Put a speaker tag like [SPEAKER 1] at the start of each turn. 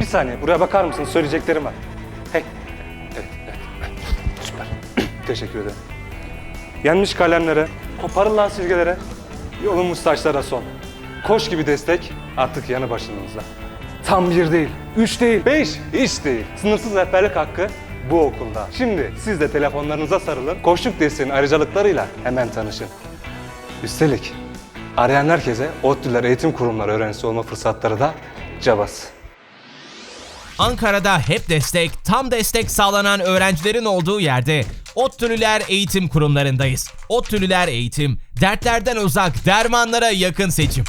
[SPEAKER 1] Bir saniye buraya bakar mısın? Söyleyeceklerim var. Hey. Evet, evet. Süper. Teşekkür ederim. Yenmiş kalemlere, koparılan silgelere, yolunmuş taşlara son. Koş gibi destek artık yanı başınızda. Tam bir değil, üç değil, beş, hiç değil. Sınırsız rehberlik hakkı bu okulda. Şimdi siz de telefonlarınıza sarılın. Koşluk desteğinin ayrıcalıklarıyla hemen tanışın. Üstelik arayan herkese ODTÜ'ler eğitim kurumları öğrencisi olma fırsatları da cabası.
[SPEAKER 2] Ankara'da hep destek, tam destek sağlanan öğrencilerin olduğu yerde ODTÜ'lüler eğitim kurumlarındayız. ODTÜ'lüler eğitim, dertlerden uzak, dermanlara yakın seçim.